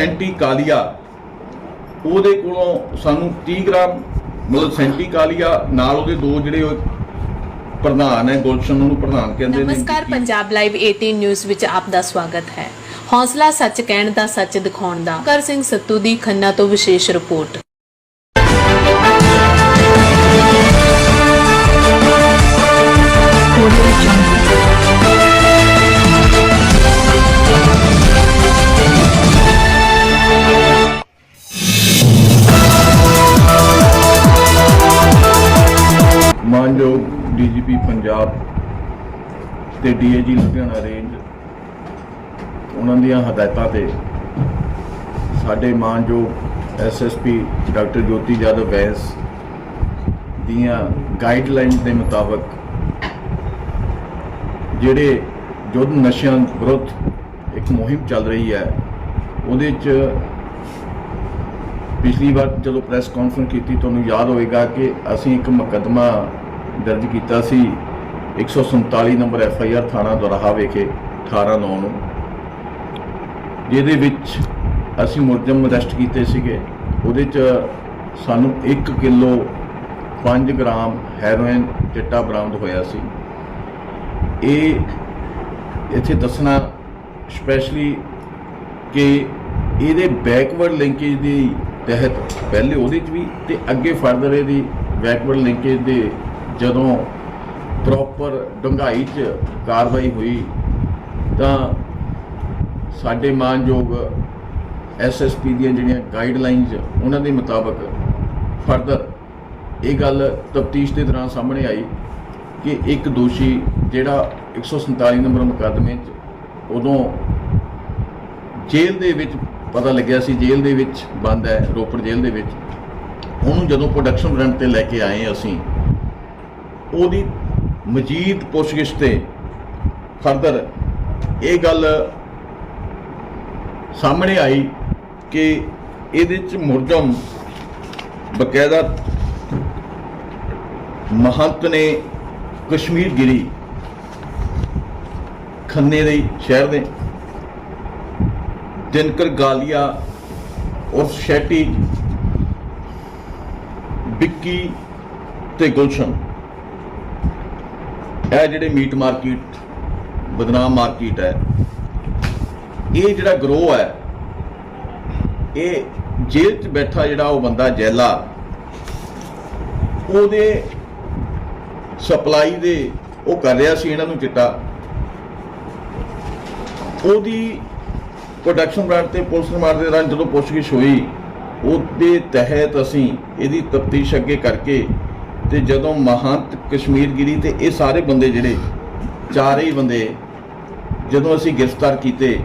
ਸੈਂਟੀ ਕਾਲੀਆ ਉਹਦੇ ਕੋਲੋਂ ਸਾਨੂੰ 30 ਗ੍ਰਾਮ ਮਤਲਬ ਸੈਂਟੀ ਕਾਲੀਆ ਨਾਲ ਉਹਦੇ ਦੋ ਜਿਹੜੇ ਉਹ ਪ੍ਰਧਾਨ ਹੈ ਗੁਲਸ਼ਨ ਨੂੰ ਪ੍ਰਧਾਨ ਕਹਿੰਦੇ ਨੇ। ਨਮਸਕਾਰ ਪੰਜਾਬ ਲਾਈਵ 18 ਨਿਊਜ਼ ਵਿੱਚ ਆਪ ਦਾ ਸਵਾਗਤ ਹੈ। ਹੌਸਲਾ ਸੱਚ ਕਹਿਣ ਦਾ ਸੱਚ ਦਿਖਾਉਣ ਦਾ। ਕਰ ਸਿੰਘ ਸੱਤੂ ਦੀ ਖੰਨਾ ਤੋਂ ਵਿਸ਼ੇਸ਼ ਰਿਪੋਰਟ। ਮਾਨਯੋਗ ਡੀਜੀਪੀ ਪੰਜਾਬ ਤੇ ਡੀਏਜੀ ਲੁਧਿਆਣਾ ਰੇਂਜ, ਉਹਨਾਂ ਦੀਆਂ ਹਦਾਇਤਾਂ ਤੇ ਸਾਡੇ ਮਾਨਯੋਗ ਐਸਐਸਪੀ ਡਾਕਟਰ ਜੋਤੀ ਜਾਦਵ ਵੈਸ ਦੀਆਂ ਗਾਈਡਲਾਈਨ ਦੇ ਮੁਤਾਬਕ ਜਿਹੜੇ ਯੁੱਧ ਨਸ਼ਿਆਂ ਵਿਰੁੱਧ ਇੱਕ ਮੁਹਿੰਮ ਚੱਲ ਰਹੀ ਹੈ, ਉਹਦੇ 'ਚ ਪਿਛਲੀ ਵਾਰ ਜਦੋਂ ਪ੍ਰੈਸ ਕਾਨਫਰੰਸ ਕੀਤੀ, ਤੁਹਾਨੂੰ ਯਾਦ ਹੋਵੇਗਾ ਕਿ ਅਸੀਂ ਇੱਕ ਮੁਕੱਦਮਾ ਦਰਜ ਕੀਤਾ ਸੀ। 147 ਨੰਬਰ ਐਫ ਆਈ ਆਰ ਥਾਣਾ ਦੁਰਾਹਾ ਵਿਖੇ 18 9 ਨੂੰ। ਜਿਹਦੇ ਵਿੱਚ ਅਸੀਂ ਮੁਲਜ਼ਮ ਅਰੈਸਟ ਕੀਤੇ ਸੀਗੇ। ਉਹਦੇ 'ਚ ਸਾਨੂੰ 1 ਕਿਲੋ 5 ਗ੍ਰਾਮ ਹੈਰੋਇਨ ਚਿੱਟਾ ਬਰਾਮਦ ਹੋਇਆ ਸੀ। ਇਹ ਇੱਥੇ ਦੱਸਣਾ ਸਪੈਸ਼ਲੀ ਕਿ ਇਹਦੇ ਬੈਕਵਰਡ ਲਿੰਕੇਜ ਦੀ ਤਹਿਤ ਪਹਿਲੇ ਉਹਦੇ 'ਚ ਵੀ ਤੇ ਅੱਗੇ ਫਰਦਰ ਇਹਦੀ ਬੈਕਵਰਡ ਲਿੰਕੇਜ ਦੇ ਜਦੋਂ ਪ੍ਰੋਪਰ ਡੰਗਾਈ 'ਚ ਕਾਰਵਾਈ ਹੋਈ, ਤਾਂ ਸਾਡੇ ਮਾਨਯੋਗ ਐਸਐਸਪੀ ਦੀਆਂ ਜਿਹੜੀਆਂ ਗਾਈਡਲਾਈਨਸ ਉਹਨਾਂ ਦੇ ਮੁਤਾਬਕ ਫਰਦਰ ਇਹ ਗੱਲ ਤਫਤੀਸ਼ ਦੇ ਦੌਰਾਨ ਸਾਹਮਣੇ ਆਈ ਕਿ ਇੱਕ ਦੋਸ਼ੀ ਜਿਹੜਾ 147 ਨੰਬਰ ਮੁਕੱਦਮੇ 'ਚ ਉਦੋਂ ਜੇਲ੍ਹ ਦੇ ਵਿੱਚ ਪਤਾ ਲੱਗਿਆ ਸੀ, ਜੇਲ੍ਹ ਦੇ ਵਿੱਚ ਬੰਦ ਹੈ, ਰੋਪੜ ਜੇਲ੍ਹ ਦੇ ਵਿੱਚ। ਉਹਨੂੰ ਜਦੋਂ ਪ੍ਰੋਡਕਸ਼ਨ ਰੈਂਟ ਤੇ ਲੈ ਕੇ ਆਏ ਅਸੀਂ ਉਹਦੀ ਮਜੀਦ ਪੁੱਛਗਿੱਛ ਤੇ ਫਰਦਰ ਇਹ ਗੱਲ ਸਾਹਮਣੇ ਆਈ ਕਿ ਇਹਦੇ ਚ ਮੁਰਜਮ ਬਕਾਇਦਾ ਮਹੰਤ ਨੇ ਕਸ਼ਮੀਰ ਗਿਰੀ ਖੰਨੇ ਦੇ ਸ਼ਹਿਰ ਦੇ। ਦਿਨਕਰ ਗਾਲੀਆ ਔਰ ਸ਼ੈਟੀ, ਵਿੱਕੀ ਤੇ ਗੁਲਸ਼ਨ। ਇਹ ਜਿਹੜੇ ਮੀਟ ਮਾਰਕੀਟ, ਬਦਨਾਮ ਮਾਰਕੀਟ ਹੈ, ਇਹ ਜਿਹੜਾ ਗਰੋ ਹੈ, ਇਹ ਜੇਲ੍ਹ 'ਚ ਬੈਠਾ ਜਿਹੜਾ ਉਹ ਬੰਦਾ ਜੈਲਾ, ਉਹਦੇ ਸਪਲਾਈ ਦੇ ਉਹ ਕਰ ਰਿਹਾ ਸੀ ਇਹਨਾਂ ਨੂੰ ਚਿੱਟਾ। ਉਹਦੀ ਪ੍ਰੋਡਕਸ਼ਨ ਬ੍ਰਾਂਡ ਤੇ ਪੁਲਿਸ ਰਿਮਾਂਡ ਦੇ ਦੌਰਾਨ ਜਦੋਂ ਪੁੱਛਗਿੱਛ ਹੋਈ, ਉਹਦੇ ਤਹਿਤ ਅਸੀਂ ਇਹਦੀ ਤਫਤੀਸ਼ ਅੱਗੇ ਕਰਕੇ ਤੇ ਜਦੋਂ ਮਹੰਤ ਕਸ਼ਮੀਰਗਿਰੀ ਤੇ ਇਹ ਸਾਰੇ ਬੰਦੇ ਜਿਹੜੇ ਚਾਰੇ ਹੀ ਬੰਦੇ, ਜਦੋਂ ਅਸੀਂ ਗ੍ਰਿਫਤਾਰ ਕੀਤੇ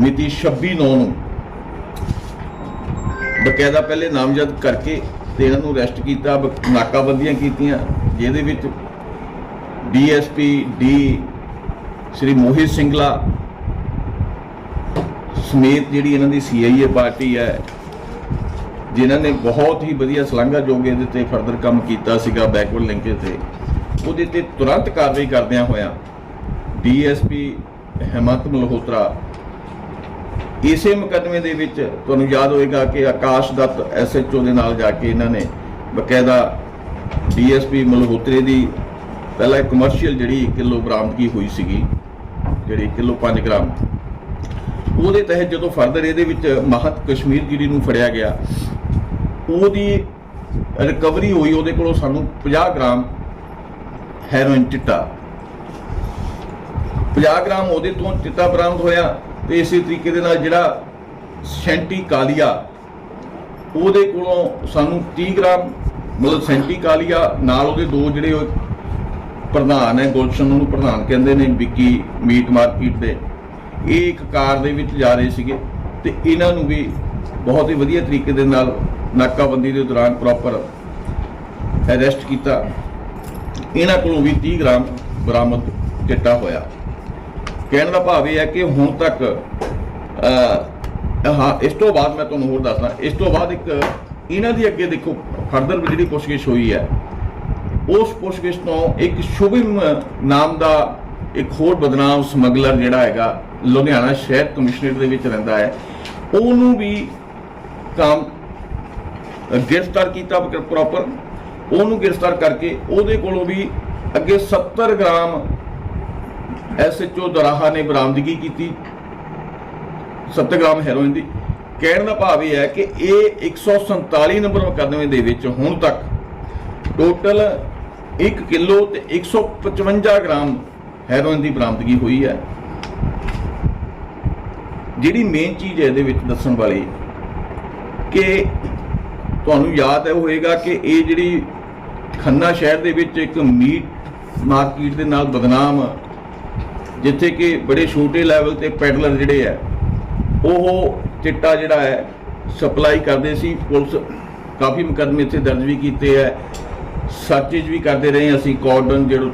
ਮਿਤੀ 26 ਨੌ ਨੂੰ, ਬਕਾਇਦਾ ਪਹਿਲੇ ਨਾਮਜ਼ਦ ਕਰਕੇ ਤੇ ਇਹਨਾਂ ਨੂੰ ਅਰੈਸਟ ਕੀਤਾ, ਬ- ਨਾਕਾਬੰਦੀਆਂ ਕੀਤੀਆਂ, ਜਿਹਦੇ ਵਿੱਚ ਡੀਐਸਪੀ, ਡੀ ਸ਼੍ਰੀ ਮੋਹਿਤ ਸਿੰਗਲਾ ਸਮੇਤ ਜਿਹੜੀ ਇਹਨਾਂ ਦੀ ਸੀਆਈਏ ਪਾਰਟੀ ਹੈ ਜਿਨ੍ਹਾਂ ਨੇ ਬਹੁਤ ਹੀ ਵਧੀਆ ਸ਼ਲਾਘਾਯੋਗ ਇਹਦੇ ਤੇ ਫਰਦਰ ਕੰਮ ਕੀਤਾ ਸੀਗਾ ਬੈਕਵਰਡ ਲਿੰਕੇਜ ਤੇ, ਉਹਦੇ ਤੇ ਤੁਰੰਤ ਕਾਰਵਾਈ ਕਰਦਿਆਂ ਹੋਇਆਂ ਡੀਐਸਪੀ ਹਿਮੰਤ ਮਲਹੋਤਰਾ ਇਸੇ ਮੁਕੱਦਮੇ ਦੇ ਵਿੱਚ ਤੁਹਾਨੂੰ ਯਾਦ ਹੋਏਗਾ ਕਿ ਆਕਾਸ਼ ਦੱਤ ਐਸਐਚਓ ਦੇ ਨਾਲ ਜਾ ਕੇ ਇਹਨਾਂ ਨੇ ਬਕਾਇਦਾ ਡੀਐਸਪੀ ਮਲਹੋਤਰੇ ਦੀ ਪਹਿਲਾਂ ਕਮਰਸ਼ੀਅਲ ਜਿਹੜੀ 1 ਕਿਲੋ ਬਰਾਮਦਗੀ ਹੋਈ ਸੀਗੀ, ਜਿਹੜੀ ਕਿਲੋ 5 ਗ੍ਰਾਮ। ਉਹਦੇ ਤਹਿਤ ਜਦੋਂ ਫਰਦਰ ਇਹਦੇ ਵਿੱਚ ਮਹਤ ਕਸ਼ਮੀਰਗਿਰੀ ਨੂੰ ਫੜਿਆ ਗਿਆ ਉਹਦੀ ਰਿਕਵਰੀ ਹੋਈ, ਉਹਦੇ ਕੋਲੋਂ ਸਾਨੂੰ 50 ਗ੍ਰਾਮ ਹੈਰੋਇਨ ਚਿੱਟਾ। 50 ਗ੍ਰਾਮ ਉਹਦੇ ਤੋਂ ਚਿੱਟਾ ਬਰਾਮਦ ਹੋਇਆ ਤੇ ਇਸੇ ਤਰੀਕੇ ਦੇ ਨਾਲ ਜਿਹੜਾ ਸੈਂਟੀ ਕਾਲੀਆ, ਉਹਦੇ ਕੋਲੋਂ ਸਾਨੂੰ 30 ਗ੍ਰਾਮ, ਮਤਲਬ ਸੈਂਟੀ ਕਾਲੀਆ, ਨਾਲ ਉਹਦੇ ਦੋ ਜਿਹੜੇ ਪ੍ਰਧਾਨ ਹੈ, ਗੁਲਸ਼ਨ ਨੂੰ ਪ੍ਰਧਾਨ ਕਹਿੰਦੇ ਨੇ ਵਿੱਕੀ ਮੀਟ ਮਾਰਕੀਟ ਦੇ। ਇਹ ਇੱਕ ਕਾਰ ਦੇ ਵਿੱਚ ਜਾ ਰਹੇ ਸੀਗੇ ਤੇ ਇਹਨਾਂ ਨੂੰ ਵੀ ਬਹੁਤ ਹੀ ਵਧੀਆ ਤਰੀਕੇ ਦੇ ਨਾਲ ਨਾਕਾਬੰਦੀ ਦੇ ਦੌਰਾਨ ਪ੍ਰੋਪਰ ਅਰੈਸਟ ਕੀਤਾ। ਇਹਨਾਂ ਕੋਲੋਂ ਵੀ 30 ਗ੍ਰਾਮ ਬਰਾਮਦ ਚਿੱਟਾ ਹੋਇਆ। ਕਹਿਣ ਦਾ ਭਾਵ ਇਹ ਹੈ ਕਿ ਹੁਣ ਤੱਕ ਹਾਂ ਇਸ ਤੋਂ ਬਾਅਦ ਮੈਂ ਤੁਹਾਨੂੰ ਹੋਰ ਦੱਸਦਾ। ਇਸ ਤੋਂ ਬਾਅਦ ਇੱਕ ਇਹਨਾਂ ਦੀ ਅੱਗੇ ਦੇਖੋ, ਫਰਦਰ ਜਿਹੜੀ ਪੁੱਛਗਿੱਛ ਹੋਈ ਹੈ, ਉਸ ਪੁੱਛਗਿੱਛ ਤੋਂ ਇੱਕ ਸ਼ੁਭਮ ਨਾਮ ਦਾ ਇੱਕ ਹੋਰ ਬਦਨਾਮ ਸਮਗਲਰ ਜਿਹੜਾ ਹੈਗਾ, ਲੁਧਿਆਣਾ ਸ਼ਹਿਰ ਕਮਿਸ਼ਨਰੇਟ ਦੇ ਵਿੱਚ ਰਹਿੰਦਾ ਹੈ। ਉਹਨੂੰ ਵੀ ਕੰਮ ਗ੍ਰਿਫਤਾਰ ਕੀਤਾ ਪ੍ਰੋਪਰ ਉਹਨੂੰ ਗ੍ਰਿਫਤਾਰ ਕਰਕੇ ਉਹਦੇ ਕੋਲੋਂ ਵੀ ਅੱਗੇ 70 ਗ੍ਰਾਮ ਐਸਐਚਓ ਦਰਾਹਾ ਨੇ ਬਰਾਮਦਗੀ ਕੀਤੀ। 70 ਗ੍ਰਾਮ ਹੈਰੋਇਨ ਦੀ। ਕਹਿਣ ਦਾ ਭਾਵ ਇਹ ਹੈ ਕਿ ਇਹ 147 ਨੰਬਰ ਮੁਕੱਦਮੇ ਦੇ ਵਿੱਚ ਹੁਣ ਤੱਕ ਟੋਟਲ 1 ਕਿਲੋ ਤੇ 155 ਗ੍ਰਾਮ ਹੈਰੋਇਨ ਦੀ ਬਰਾਮਦਗੀ ਹੋਈ ਹੈ। ਜਿਹੜੀ ਮੇਨ ਚੀਜ਼ ਹੈ ਇਹਦੇ ਵਿੱਚ ਦੱਸਣ ਵਾਲੀ ਕਿ ਤੁਹਾਨੂੰ ਯਾਦ ਹੈ ਹੋਏਗਾ ਕਿ ਇਹ ਜਿਹੜੀ ਖੰਨਾ ਸ਼ਹਿਰ ਦੇ ਵਿੱਚ ਇੱਕ ਮੀਟ ਮਾਰਕੀਟ ਦੇ ਨਾਲ ਬਦਨਾਮ ਜਿੱਥੇ ਕਿ ਬੜੇ ਛੋਟੇ ਲੈਵਲ ਤੇ ਪੈਡਲਰ ਜਿਹੜੇ ਆ ਉਹ ਚਿੱਟਾ ਜਿਹੜਾ ਹੈ ਸਪਲਾਈ ਕਰਦੇ ਸੀ। ਪੁਲਿਸ ਕਾਫੀ ਮੁਕੱਦਮੇ ਇੱਥੇ ਦਰਜ ਵੀ ਕੀਤੇ ਹੈ। ਸਰਚਿਜ਼ ਵੀ ਕਰਦੇ ਰਹੇ ਅਸੀਂ ਕਾਰਡਨ ਜਿਹੜਾ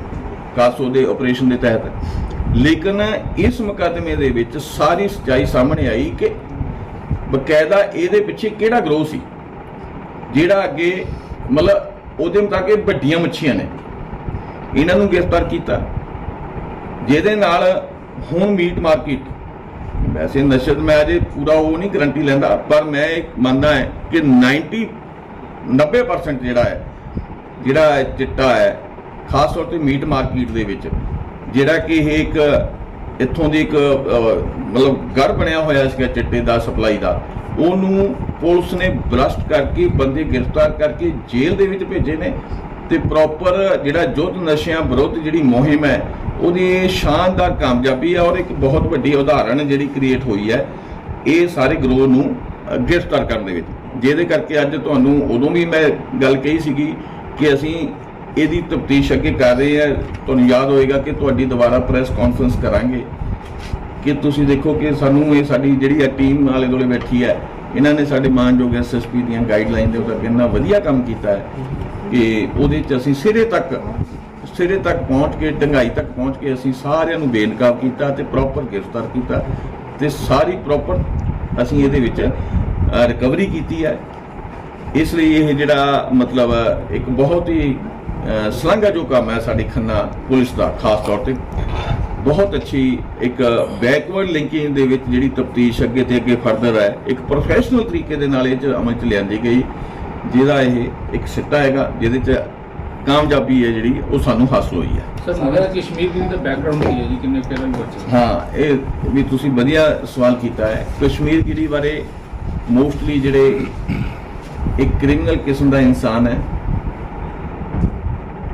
ਕਾਸੋ ਦੇ ਆਪਰੇਸ਼ਨ ਦੇ ਤਹਿਤ। ਲੇਕਿਨ ਇਸ ਮੁਕੱਦਮੇ ਦੇ ਵਿੱਚ ਸਾਰੀ ਸਚਾਈ ਸਾਹਮਣੇ ਆਈ ਕਿ ਬਕਾਇਦਾ ਇਹਦੇ ਪਿੱਛੇ ਕਿਹੜਾ ਗਰੋਹ ਸੀ? ਜਿਹੜਾ ਅੱਗੇ ਮਤਲਬ ਉਹਦੇ ਮੁਤਾਬਕ ਇਹ ਵੱਡੀਆਂ ਮੱਛੀਆਂ ਨੇ। ਇਹਨਾਂ ਨੂੰ ਗ੍ਰਿਫਤਾਰ ਕੀਤਾ। ਜਿਹਦੇ ਨਾਲ ਹੁਣ ਮੀਟ ਮਾਰਕੀਟ। ਵੈਸੇ ਨਸ਼ਦ ਮੈਂ ਅਜੇ ਪੂਰਾ ਉਹ ਨਹੀਂ ਗਰੰਟੀ ਲੈਂਦਾ, ਪਰ ਮੈਂ ਇੱਕ ਮੰਨਦਾ ਹੈ ਕਿ 90 90% ਜਿਹੜਾ ਹੈ, ਜਿਹੜਾ ਚਿੱਟਾ ਹੈ, ਖਾਸ ਤੌਰ ਤੇ ਮੀਟ ਮਾਰਕੀਟ ਦੇ ਵਿੱਚ, ਜਿਹੜਾ ਕਿ ਇਹ ਇੱਕ ਇੱਥੋਂ ਦੀ ਇੱਕ ਮਤਲਬ ਗੜ ਬਣਿਆ ਹੋਇਆ ਸੀਗਾ ਚਿੱਟੇ ਦਾ, ਸਪਲਾਈ ਦਾ। ਉਹਨੂੰ ਪੁਲਿਸ ਨੇ ਬਰਸਟ ਕਰਕੇ, ਬੰਦੇ ਗ੍ਰਿਫਤਾਰ ਕਰਕੇ ਜੇਲ੍ਹ ਦੇ ਵਿੱਚ ਭੇਜੇ ਨੇ ਤੇ ਪ੍ਰੋਪਰ ਜਿਹੜਾ ਯੁੱਧ ਨਸ਼ਿਆਂ ਵਿਰੁੱਧ ਜਿਹੜੀ ਮੁਹਿੰਮ ਹੈ, ਉਹਦੀ ਸ਼ਾਨਦਾਰ ਕਾਮਯਾਬੀ ਹੈ ਔਰ ਇੱਕ ਬਹੁਤ ਵੱਡੀ ਉਦਾਹਰਣ ਜਿਹੜੀ ਕ੍ਰੀਏਟ ਹੋਈ ਹੈ, ਇਹ ਸਾਰੇ ਗਰੋਹ ਨੂੰ ਗ੍ਰਿਫਤਾਰ ਕਰਨ ਦੇ ਵਿੱਚ। ਜਿਹਦੇ ਕਰਕੇ ਅੱਜ ਤੁਹਾਨੂੰ ਉਦੋਂ ਵੀ ਮੈਂ ਗੱਲ ਕਹੀ ਸੀਗੀ ਕਿ ਅਸੀਂ ਇਹਦੀ ਤਫਤੀਸ਼ ਅੱਗੇ ਕਰ ਰਹੇ ਹਾਂ। ਤੁਹਾਨੂੰ ਯਾਦ ਹੋਏਗਾ ਕਿ ਤੁਹਾਡੀ ਦੁਬਾਰਾ ਪ੍ਰੈਸ ਕਾਨਫਰੰਸ ਕਰਾਂਗੇ। ਕਿ ਤੁਸੀਂ ਦੇਖੋ ਕਿ ਸਾਨੂੰ ਇਹ ਸਾਡੀ ਜਿਹੜੀ ਹੈ ਟੀਮ ਆਲੇ ਦੁਆਲੇ ਬੈਠੀ ਹੈ ਇਹਨਾਂ ਨੇ ਸਾਡੇ ਮਾਨਯੋਗ ਐਸਐਸਪੀ ਦੀਆਂ ਗਾਈਡਲਾਈਨ ਦੇ ਉੱਤੇ ਇੰਨਾ ਵਧੀਆ ਕੰਮ ਕੀਤਾ ਹੈ ਕਿ ਉਹਦੇ ਚ ਅਸੀਂ ਸਿਰੇ ਤੱਕ ਸਿਰੇ ਤੱਕ ਪਹੁੰਚ ਕੇ ਡੰਗਾਈ ਤੱਕ ਪਹੁੰਚ ਕੇ ਅਸੀਂ ਸਾਰਿਆਂ ਨੂੰ ਬੇਨਕਾਬ ਕੀਤਾ ਤੇ ਪ੍ਰੋਪਰ ਗ੍ਰਿਫਤਾਰ ਕੀਤਾ ਤੇ ਸਾਰੀ ਪ੍ਰੋਪਰ ਅਸੀਂ ਇਹਦੇ ਵਿੱਚ ਰਿਕਵਰੀ ਕੀਤੀ ਹੈ। ਇਸ ਲਈ ਇਹ ਜਿਹੜਾ ਮਤਲਬ ਇੱਕ ਬਹੁਤ ਹੀ ਅ, ਸ਼ਲਾਘਾਯੋਗ ਕੰਮ ਹੈ ਸਾਡੀ ਖੰਨਾ ਪੁਲਿਸ ਦਾ ਖਾਸ ਤੌਰ ਤੇ। ਬਹੁਤ ਅੱਛੀ ਇੱਕ ਬੈਕਵਰਡ ਲਿੰਕਿੰਗ ਦੇ ਵਿੱਚ ਜਿਹੜੀ ਤਫਤੀਸ਼ ਅੱਗੇ ਤੇ ਅੱਗੇ ਫਰਦਰ ਹੈ ਇੱਕ ਪ੍ਰੋਫੈਸ਼ਨਲ ਤਰੀਕੇ ਦੇ ਨਾਲ ਇਹ ਚ ਅਮਲ ਚ ਲਿਆਂਦੀ ਗਈ ਜਿਹਦਾ ਇਹ ਇੱਕ ਸਿੱਟਾ ਹੈਗਾ ਜਿਹਦੇ ਚ ਕਾਮਯਾਬੀ ਹੈ ਜਿਹੜੀ ਉਹ ਸਾਨੂੰ ਹਾਸਲ ਹੋਈ ਹੈ। ਸਰ ਮਗਰ ਕਸ਼ਮੀਰ ਦੀ ਤਾਂ ਬੈਕਗ੍ਰਾਉਂਡ ਕੀ ਹੈ ਜੀ? ਕਿੰਨੇ ਬੱਚੇ ਹਾਂ ਇਹ ਵੀ ਤੁਸੀਂ ਵਧੀਆ ਸਵਾਲ ਕੀਤਾ ਹੈ। ਕਸ਼ਮੀਰ ਗਿਰੀ ਬਾਰੇ ਮੋਸਟਲੀ ਜਿਹੜੇ ਇੱਕ ਕ੍ਰਿਮੀਨਲ ਕਿਸਮ ਦਾ ਇਨਸਾਨ ਹੈ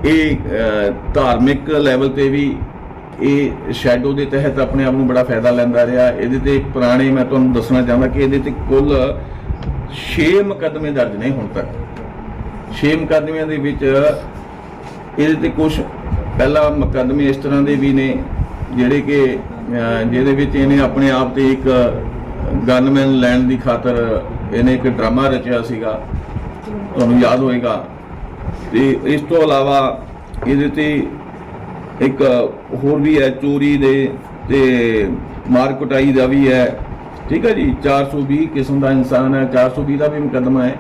ਇਹ ਧਾਰਮਿਕ ਲੈਵਲ ਤੇ ਵੀ ਇਹ ਸ਼ੈਡੋ ਦੇ ਤਹਿਤ ਆਪਣੇ ਆਪ ਨੂੰ ਬੜਾ ਫਾਇਦਾ ਲੈਂਦਾ ਰਿਹਾ। ਇਹਦੇ ਤੇ ਪੁਰਾਣੇ ਮੈਂ ਤੁਹਾਨੂੰ ਦੱਸਣਾ ਚਾਹੁੰਦਾ ਕਿ ਇਹਦੇ ਤੇ ਕੁੱਲ 6 ਮੁਕੱਦਮੇ ਦਰਜ ਨੇ ਹੁਣ ਤੱਕ। 6 ਮੁਕੱਦਮਿਆਂ ਦੇ ਵਿੱਚ ਇਹਦੇ ਤੇ ਕੁਝ ਪਹਿਲਾ ਮੁਕੱਦਮੇ ਇਸ ਤਰ੍ਹਾਂ ਦੇ ਵੀ ਨੇ, ਜਿਹੜੇ ਕਿ ਜਿਹਦੇ ਵਿੱਚ ਇਹਨੇ ਆਪਣੇ ਆਪ ਤੇ ਇੱਕ ਗਨਮੈਨ ਲੈਣ ਦੀ ਖਾਤਰ ਇਹਨੇ ਇੱਕ ਡਰਾਮਾ ਰਚਿਆ ਸੀਗਾ। ਤੁਹਾਨੂੰ ਯਾਦ ਹੋਏਗਾ। ਤੇ ਇਸ ਤੋਂ ਇਲਾਵਾ ਇਹਦੇ ਤੇ ਇੱਕ ਹੋਰ ਵੀ ਹੈ, ਚੋਰੀ ਦੇ ਤੇ ਮਾਰ ਕੁਟਾਈ ਦਾ ਵੀ ਹੈ। ਠੀਕ ਹੈ ਜੀ 420 ਕਿਸਮ ਦਾ ਇਨਸਾਨ ਹੈ 420 ਦਾ ਵੀ ਮੁਕੱਦਮਾ ਹੈ।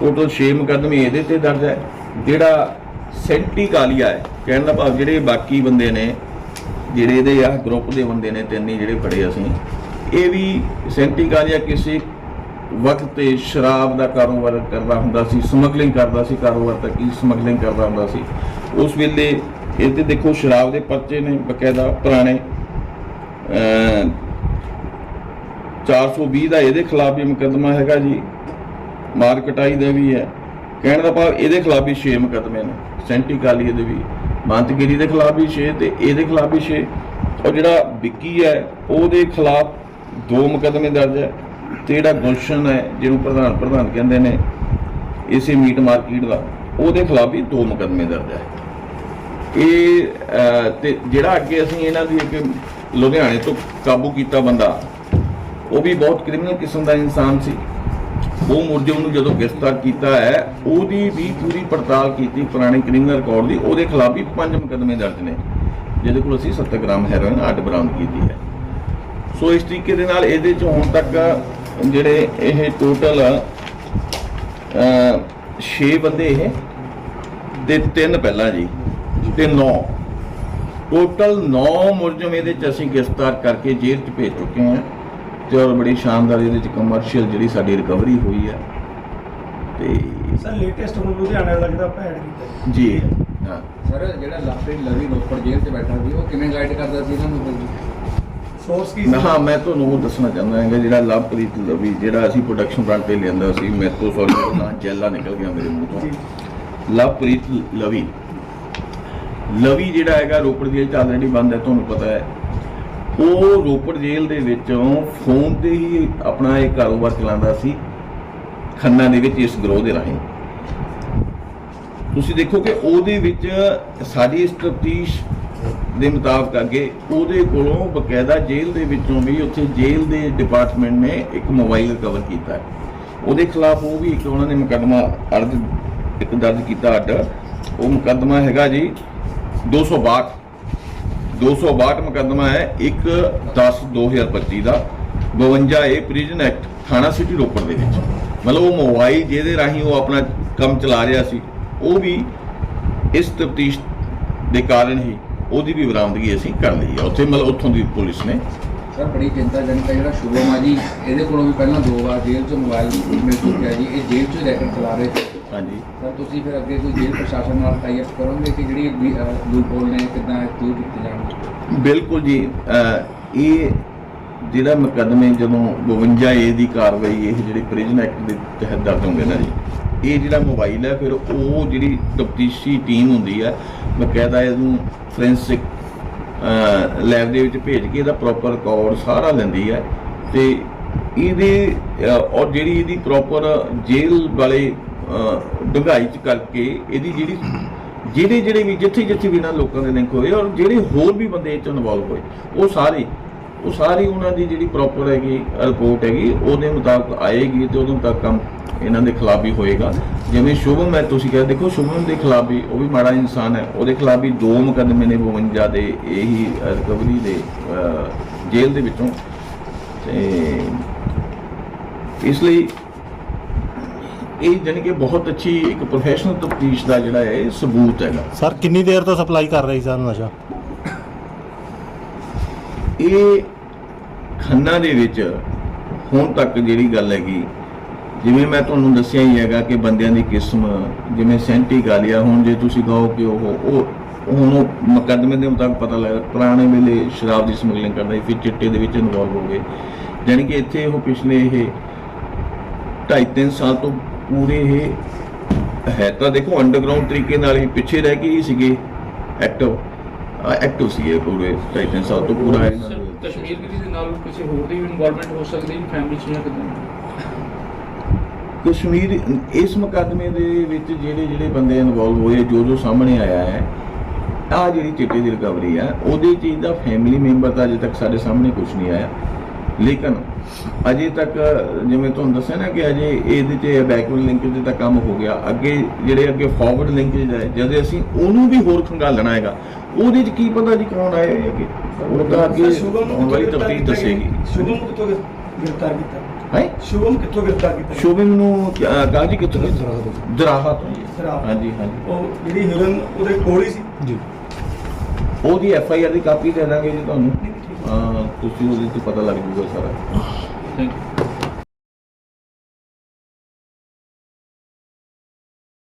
ਟੋਟਲ 6 ਮੁਕੱਦਮੇ ਇਹਦੇ ਤੇ ਦਰਜ ਹੈ। ਜਿਹੜਾ ਸੈਂਟੀ ਕਾਲੀਆ ਹੈ, ਕਹਿਣ ਦਾ ਭਾਵ ਜਿਹੜੇ ਬਾਕੀ ਬੰਦੇ ਨੇ, ਜਿਹੜੇ ਇਹਦੇ ਆ ਗਰੁੱਪ ਦੇ ਬੰਦੇ ਨੇ, ਤਿੰਨ ਹੀ ਜਿਹੜੇ ਫੜੇ ਅਸੀਂ, ਇਹ ਵੀ ਸੈਂਟੀ ਕਾਲੀਆ ਕਿਸੇ ਵਕਤ ਤੇ ਸ਼ਰਾਬ ਦਾ ਕਾਰੋਬਾਰ ਕਰਦਾ ਹੁੰਦਾ ਸੀ, ਸਮਗਲਿੰਗ ਕਰਦਾ ਸੀ, ਕਾਰੋਬਾਰ ਤੱਕ ਹੀ ਸਮਗਲਿੰਗ ਕਰਦਾ ਹੁੰਦਾ ਸੀ। ਉਸ ਵੇਲੇ ਇਹ ਤੇ ਦੇਖੋ ਸ਼ਰਾਬ ਦੇ ਪਰਚੇ ਨੇ, ਬਕਾਇਦਾ ਪੁਰਾਣੇ। ਅਮ 420 ਦਾ ਇਹਦੇ ਖਿਲਾਫ ਵੀ ਮੁਕੱਦਮਾ ਹੈਗਾ ਜੀ। ਮਾਰ ਕਟਾਈ ਦਾ ਵੀ ਹੈ। ਕਹਿਣ ਦਾ ਭਾਵ ਇਹਦੇ ਖਿਲਾਫ ਵੀ 6 ਮੁਕੱਦਮੇ ਨੇ। ਸੈਂਟੀ ਕਾਲੀ ਦੇ ਵੀ। ਮੰਤਗਿਰੀ ਦੇ ਖਿਲਾਫ ਵੀ 6 ਤੇ ਇਹਦੇ ਖਿਲਾਫ ਵੀ 6 ਔਰ ਜਿਹੜਾ ਵਿੱਕੀ ਹੈ, ਉਹਦੇ ਖਿਲਾਫ ਦੋ ਮੁਕੱਦਮੇ ਦਰਜ ਹੈ। ਤੇ ਜਿਹੜਾ ਗੁਲਸ਼ਨ ਹੈ, ਜਿਹਨੂੰ ਪ੍ਰਧਾਨ ਪ੍ਰਧਾਨ ਕਹਿੰਦੇ ਨੇ, ਇਸੇ ਮੀਟ ਮਾਰਕੀਟ ਦਾ, ਉਹਦੇ ਖਿਲਾਫ ਵੀ ਦੋ ਮੁਕੱਦਮੇ ਦਰਜ ਹੈ। ਇਹ ਅਹ, ਤੇ ਜਿਹੜਾ ਅੱਗੇ ਅਸੀਂ ਇਹਨਾਂ ਦੀ ਇੱਕ ਲੁਧਿਆਣੇ ਤੋਂ ਕਾਬੂ ਕੀਤਾ ਬੰਦਾ ਉਹ ਵੀ ਬਹੁਤ ਕ੍ਰਿਮੀਨਲ ਕਿਸਮ ਦਾ ਇਨਸਾਨ ਸੀ। ਉਹ ਮੁਰਜਮ ਨੂੰ ਜਦੋਂ ਗ੍ਰਿਫਤਾਰ ਕੀਤਾ ਹੈ ਉਹਦੀ ਵੀ ਪੂਰੀ ਪੜਤਾਲ ਕੀਤੀ ਪੁਰਾਣੇ ਕ੍ਰਿਮੀਨਲ ਰਿਕਾਰਡ ਦੀ ਉਹਦੇ ਖਿਲਾਫ ਵੀ ਪੰਜ ਮੁਕੱਦਮੇ ਦਰਜ ਨੇ ਜਿਹਦੇ ਕੋਲ ਅਸੀਂ 70 ਗ੍ਰਾਮ ਹੈਰੋਇਨ ਅੱਡ ਬਰਾਮਦ ਕੀਤੀ ਹੈ। ਸੋ ਇਸ ਤਰੀਕੇ ਦੇ ਨਾਲ ਇਹਦੇ ਚ ਹੁਣ ਤੱਕ ਜਿਹੜੇ ਇਹ ਟੋਟਲ 6 ਬੰਦੇ ਇਹ ਤੇ ਤਿੰਨ ਪਹਿਲਾਂ ਜੀ। ਤੇ 9 ਟੋਟਲ 9 ਮੁਲਜ਼ਮ ਇਹਦੇ ਚ ਅਸੀਂ ਗ੍ਰਿਫਤਾਰ ਕਰਕੇ ਜੇਲ੍ਹ ਚ ਭੇਜ ਚੁੱਕੇ ਹਾਂ ਤੇ ਔਰ ਬੜੀ ਸ਼ਾਨਦਾਰ ਇਹਦੇ ਚ ਕਮਰਸ਼ੀਅਲ ਜਿਹੜੀ ਸਾਡੀ ਰਿਕਵਰੀ ਹੋਈ ਹੈ ਤੇ ਸਰ ਲੇਟੈਸਟ ਹੁਣ ਲੁਧਿਆਣਾ ਆਪਾਂ ਐਡ ਕੀਤਾ ਜੀ। ਹਾਂ। ਸਰ ਜਿਹੜਾ ਲਾਪਰੀ ਲਵੀ ਰੋਪੜ ਜੇਲ੍ਹ 'ਚ ਬੈਠਾ ਸੀ ਉਹ ਕਿਵੇਂ ਗਾਈਡ ਕਰਦਾ ਸੀ ਇਹਨਾਂ ਨੂੰ ਸੋਰਸ ਕੀ ਨਾ ਹਾਂ ਮੈਂ ਤੁਹਾਨੂੰ ਉਹ ਦੱਸਣਾ ਚਾਹੁੰਦਾ ਹਾਂ ਜਿਹੜਾ ਲਵਪ੍ਰੀਤ ਲਵੀ ਜਿਹੜਾ ਅਸੀਂ ਪ੍ਰੋਡਕਸ਼ਨ ਫਰੰਟ ਤੇ ਲਿਆਂਦਾ ਸੀ ਮੇਰੇ ਤੋਂ ਸੌਰੀ ਨਾ ਜੈਲਾ ਨਿਕਲ ਗਿਆ ਮੇਰੇ ਮੂੰਹ ਤੋਂ। ਲਵਪ੍ਰੀਤ ਲਵੀ। ਲਵੀ ਜਿਹੜਾ ਹੈਗਾ ਰੋਪੜ ਜੇਲ੍ਹ ਚ ਆਲਰੇਡੀ ਬੰਦ ਹੈ, ਤੁਹਾਨੂੰ ਪਤਾ ਹੈ। ਉਹ ਰੋਪੜ ਜੇਲ੍ਹ ਦੇ ਵਿੱਚੋਂ ਫੋਨ ਤੇ ਹੀ ਆਪਣਾ ਇਹ ਕਾਰੋਬਾਰ ਚਲਾਉਂਦਾ ਸੀ, ਖੰਨਾ ਦੇ ਵਿੱਚ ਇਸ ਗਰੋਹ ਦੇ ਰਾਹੀਂ। ਤੁਸੀਂ ਦੇਖੋ ਕਿ ਉਹਦੇ ਵਿੱਚ ਸਾਡੀ ਇਸ ਤਫਤੀਸ਼ ਦੇ ਮੁਤਾਬਕ ਅੱਗੇ ਉਹਦੇ ਕੋਲੋਂ ਬਕਾਇਦਾ ਜੇਲ੍ਹ ਦੇ ਵਿੱਚੋਂ ਵੀ ਉੱਥੇ ਜੇਲ੍ਹ ਦੇ ਡਿਪਾਰਟਮੈਂਟ ਨੇ ਇੱਕ ਮੋਬਾਈਲ ਰਿਕਵਰ ਕੀਤਾ। ਹੈ ਉਹਦੇ ਖਿਲਾਫ ਉਹ ਵੀ ਇੱਕ ਉਹਨਾਂ ਨੇ ਮੁਕੱਦਮਾ ਅਰਜ, ਇੱਕ ਦਰਜ ਕੀਤਾ ਅੱਡ। ਉਹ ਮੁਕੱਦਮਾ ਹੈਗਾ ਜੀ 262 262 ਮੁਕੱਦਮਾ ਹੈ 1 10 2025 ਦਾ 52 ਏ ਪ੍ਰਿਜ਼ਨ ਐਕਟ ਥਾਣਾ ਸਿਟੀ ਰੋਪੜ ਦੇ ਵਿੱਚ। ਮਤਲਬ ਉਹ ਮੋਬਾਈਲ ਜਿਹਦੇ ਰਾਹੀਂ ਉਹ ਆਪਣਾ ਕੰਮ ਚਲਾ ਰਿਹਾ ਸੀ, ਉਹ ਵੀ ਇਸ ਤਫਤੀਸ਼ ਦੇ ਕਾਰਨ ਹੀ ਉਹਦੀ ਵੀ ਬਰਾਮਦਗੀ ਅਸੀਂ ਕਰ ਲਈ ਹੈ। ਉੱਥੇ ਮਤਲਬ ਉੱਥੋਂ ਦੀ ਪੁਲਿਸ ਨੇ। ਸਰ, ਬੜੀ ਚਿੰਤਾਜਨਕ ਹੈ ਜਿਹੜਾ ਸ਼ੁਭਮ ਆ ਜੀ ਇਹਦੇ ਕੋਲੋਂ ਵੀ ਪਹਿਲਾਂ ਦੋ ਵਾਰ ਜੇਲ੍ਹ 'ਚ ਮੋਬਾਈਲ ਮਿਲ ਚੁੱਕਿਆ ਜੀ। ਇਹ ਜੇਲ੍ਹ 'ਚ ਰੈਕਟ ਚਲਾ ਰਹੇ ਹਾਂਜੀ। ਸਰ ਤੁਸੀਂ ਫਿਰ ਅੱਗੇ ਕੋਈ ਜੇਲ੍ਹ ਪ੍ਰਸ਼ਾਸਨ ਨਾਲ ਟਾਈ ਅਪ ਕਰੋਗੇ ਕਿ ਜਿਹੜੀ ਲੂਪਹੋਲ ਨੇ ਕਿੱਦਾਂ ਦੂਰ ਕੀਤੇ ਜਾਣਗੇ? ਬਿਲਕੁਲ ਜੀ ਇਹ ਜਿਹੜਾ ਮੁਕੱਦਮੇ ਜਦੋਂ 52 ਏ ਦੀ ਕਾਰਵਾਈ ਇਹ ਜਿਹੜੀ ਪ੍ਰਿਜ਼ਨ ਐਕਟ ਦੇ ਤਹਿਤ ਦਰਜ ਹੁੰਦੇ ਨੇ ਜੀ ਇਹ ਜਿਹੜਾ ਮੋਬਾਈਲ ਹੈ ਫਿਰ ਉਹ ਜਿਹੜੀ ਤਫਤੀਸ਼ੀ ਟੀਮ ਹੁੰਦੀ ਹੈ ਬਕਾਇਦਾ ਇਹਨੂੰ ਫੋਰੈਂਸਿਕ ਲੈਬ ਦੇ ਵਿੱਚ ਭੇਜ ਕੇ ਇਹਦਾ ਪ੍ਰੋਪਰ ਰਿਕਾਰਡ ਸਾਰਾ ਲੈਂਦੀ ਹੈ ਤੇ ਇਹਦੇ ਔਰ ਜਿਹੜੀ ਇਹਦੀ ਪ੍ਰੋਪਰ ਜੇਲ੍ਹ ਵਾਲੇ ਅਹ, ਡੂੰਘਾਈ ਚ ਕਰਕੇ ਇਹਦੀ ਜਿਹੜੀ ਜਿਹੜੇ ਜਿਹੜੇ ਵੀ ਜਿੱਥੇ ਜਿੱਥੇ ਵੀ ਇਹਨਾਂ ਲੋਕਾਂ ਦੇ ਲਿੰਕ ਹੋਏ ਔਰ ਜਿਹੜੇ ਹੋਰ ਵੀ ਬੰਦੇ ਇਹ ਚ ਇਨਵੋਲਵ ਹੋਏ ਉਹ ਸਾਰੇ ਉਹ ਸਾਰੀ ਉਹਨਾਂ ਦੀ ਜਿਹੜੀ ਪ੍ਰੋਪਰ ਹੈਗੀ ਰਿਪੋਰਟ ਹੈਗੀ ਉਹਦੇ ਮੁਤਾਬਕ ਆਏਗੀ ਤੇ ਉਹਦੇ ਮੁਤਾਬਕ ਕੰਮ ਇਹਨਾਂ ਦੇ ਖਿਲਾਫ ਵੀ ਹੋਏਗਾ। ਜਿਵੇਂ ਸ਼ੁਭਮ ਹੈ ਤੁਸੀਂ ਕਹਿੰਦੇ ਦੇਖੋ ਸ਼ੁਭਮ ਦੇ ਖਿਲਾਫ ਵੀ ਉਹ ਵੀ ਮਾੜਾ ਇਨਸਾਨ ਹੈ ਉਹਦੇ ਖਿਲਾਫ ਵੀ ਦੋ ਮੁਕੱਦਮੇ ਨੇ 52 ਦੇ ਇਹੀ ਰਿਕਵਰੀ ਦੇ ਜੇਲ੍ਹ ਦੇ ਵਿੱਚੋਂ। ਤੇ ਇਸ ਲਈ ਇਹ ਜਾਣੀ ਕਿ ਬਹੁਤ ਅੱਛੀ ਇੱਕ ਪ੍ਰੋਫੈਸ਼ਨਲ ਤਫਤੀਸ਼ ਦਾ ਜਿਹੜਾ ਹੈ ਸਬੂਤ ਹੈਗਾ। ਸਰ ਕਿੰਨੀ ਦੇਰ ਤੋਂ ਸਪਲਾਈ ਕਰ ਰਹੀ ਸਰ ਨਸ਼ਾ? ਇਹ ਖੰਨਾ ਦੇ ਵਿੱਚ ਹੁਣ ਤੱਕ ਜਿਹੜੀ ਗੱਲ ਹੈਗੀ ਜਿਵੇਂ ਮੈਂ ਤੁਹਾਨੂੰ ਦੱਸਿਆ ਹੀ ਹੈਗਾ ਕਿ ਬੰਦਿਆਂ ਦੀ ਕਿਸਮ ਜਿਵੇਂ ਸੈਂਟੀ ਗਾਲੀਆ ਹੁਣ ਜੇ ਤੁਸੀਂ ਕਹੋ ਕਿ ਉਹ ਉਹ ਹੁਣ ਉਹ ਮੁਕੱਦਮੇ ਦੇ ਮੁਤਾਬਕ ਪਤਾ ਲੱਗਦਾ ਪੁਰਾਣੇ ਵੇਲੇ ਸ਼ਰਾਬ ਦੀ ਸਮਗਲਿੰਗ ਕਰਦਾ ਸੀ ਫਿਰ ਚਿੱਟੇ ਦੇ ਵਿੱਚ ਇਨਵੋਲਵ ਹੋ ਗਏ। ਜਾਣੀ ਕਿ ਇੱਥੇ ਉਹ ਪਿਛਲੇ ਇਹ ਢਾਈ ਤਿੰਨ ਸਾਲ ਤੋਂ ਪੂਰੇ ਇਹ ਹੈ ਤਾਂ ਦੇਖੋ ਅੰਡਰਗਰਾਉਂਡ ਤਰੀਕੇ ਨਾਲ ਹੀ ਪਿੱਛੇ ਰਹਿ ਕੇ ਹੀ ਸੀਗੇ ਐਕਟਿਵ ਐਕਟਿਵ ਸੀਗੇ ਪੂਰੇ ਢਾਈ ਤਿੰਨ ਸਾਲ ਤੋਂ ਪੂਰਾ ਇਹਨਾਂ ਦੇ ਕਸ਼ਮੀਰ ਵੀ ਦੇ ਨਾਲ ਕਿਸੇ ਹੋਰ ਦੀ ਵੀ ਇਨਵੋਲਵਮੈਂਟ ਹੋ ਸਕਦੀ ਹੈ ਫੈਮਿਲੀ 'ਚ ਜਾਂ ਕਿੱਦਾਂ ਕਸ਼ਮੀਰ ਇਸ ਮੁਕੱਦਮੇ ਦੇ ਵਿੱਚ ਜਿਹੜੇ ਜਿਹੜੇ ਬੰਦੇ ਇਨਵੋਲਵ ਹੋਏ ਜੋ ਜੋ ਸਾਹਮਣੇ ਆਇਆ ਹੈ ਆ ਜਿਹੜੀ ਚਿੱਟੇ ਦੀ ਰਿਕਵਰੀ ਹੈ ਉਹਦੇ ਚੀਜ਼ ਦਾ ਫੈਮਿਲੀ ਮੈਂਬਰ ਤਾਂ ਅਜੇ ਤੱਕ ਸਾਡੇ ਸਾਹਮਣੇ ਕੁਝ ਨਹੀਂ ਆਇਆ। ਲੇਕਿਨ ਅਜੇ ਤੱਕ ਜਿਵੇਂ ਤੁਹਾਨੂੰ ਦੱਸਿਆ ਨਾ ਕਿ ਅਜੇ ਇਹਦੇ ਤੇ ਬੈਕਵਰਡ ਲਿੰਕੇਜ ਦਾ ਕੰਮ ਹੋ ਗਿਆ ਅੱਗੇ ਜਿਹੜੇ ਅੱਗੇ ਫਾਰਵਰਡ ਲਿੰਕੇਜ ਹੈ ਜਦ ਅਸੀਂ ਉਹਨੂੰ ਵੀ ਹੋਰ ਖੰਗਾਲਣਾ ਹੈਗਾ ਉਹਦੇ ਚ ਕੀ ਪਤਾ ਜੀ ਕੌਣ ਆਏ ਹੈਗੇ ਉਹ ਤਾਂ ਅੱਗੇ ਸ਼ੁਭਮ ਵਾਲੀ ਕਿੱਥੋਂ ਤਫਤੀਸ਼ ਗ੍ਰਿਫਤਾਰ ਦੱਸੇਗੀ। ਕੀਤਾ? ਸ਼ੁਭਮ ਨੂੰ ਕਿੱਥੋਂ ਗ੍ਰਿਫਤਾਰ ਕੀਤਾ? ਹੈ? ਸ਼ੁਭਮ ਕਿੱਥੋਂ ਗ੍ਰਿਫਤਾਰ ਕੀਤਾ? ਸ਼ੋਭਨ ਨੂੰ ਕਾਜੀ ਕਿੱਥੋਂ ਦਰਾਹਾ ਤੋਂ। ਹਾਂਜੀ ਹਾਂਜੀ। ਉਹ ਜਿਹੜੀ ਹੀਰੋਇਨ ਉਹਦੇ ਕੋਲ ਹੀ ਸੀ? ਜੀ। ਉਹਦੀ ਐਫ ਆਈ ਆਰ ਦੀ ਕਾਪੀ ਦੇ ਦਾਂਗੇ ਜੀ ਤੁਹਾਨੂੰ। ਤੁਸੀਂ ਉਹਦੇ ਤੇ ਪਤਾ ਲੱਗ ਜੂਗਾ ਸਾਰਾ। Thank you